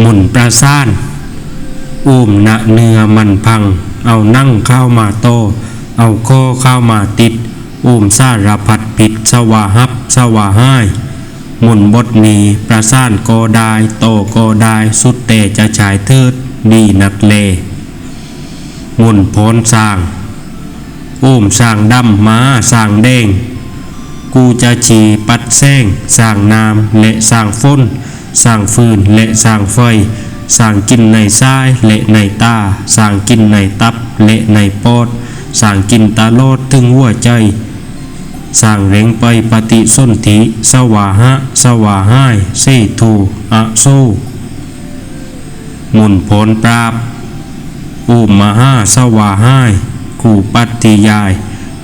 หมุนประสานอุ้มณเนื้อมันพัง เอานั่งเข้ามาโต เอาข้อเข้ามาติด อุ้มสารพัดผิดสวาหับสวาห้ายหมุนบทนี้ประสานก็ได้โตก็ได้สุดแต่จะฉายเทิดดีนักเลหมุนโพนสร้างอุ้มสร้างดำม้าสร้างเด้งกูจะฉีปัดแซงสร้างน้ำและสร้างฝน สร้างฟืนและสร้างไฟสร้างกินในทรายและในตาสร้างกินในตับและในปอดสร้างกินตาโลดถึงหัวใจสร้างเร่งไปปฏิสนธิสวาหะสวาห้ายเสทูอะโซหมุนผลปราบอุมมาห้าสวาห้ายกูปัตติยาย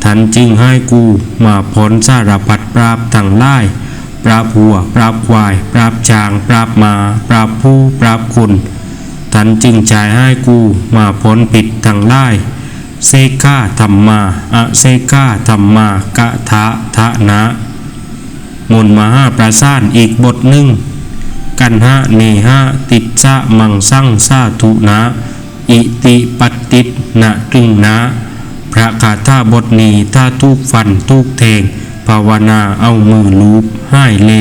ทันจึงให้กูมาพ้นสารพัดปราบทั้งไล่ ปราบหัว ปราบควาย ปราบช้าง ปราบมา ปราบผู้ ปราบคุณทันจึงจ่ายให้กูมาพ้นผิดทั้งไล่เซกาธรรมาอะเซกาธรรมากะทะทะนะมนมาห้าประสานอีกบทหนึ่ง กันหะเนหะติดจะมังสั่งสาธุนะ อิติปัตตินะตึงนะ พระคาถาบทนี้ถ้าทุกฟันทุกเทง ภาวนาเอามือลูบให้เล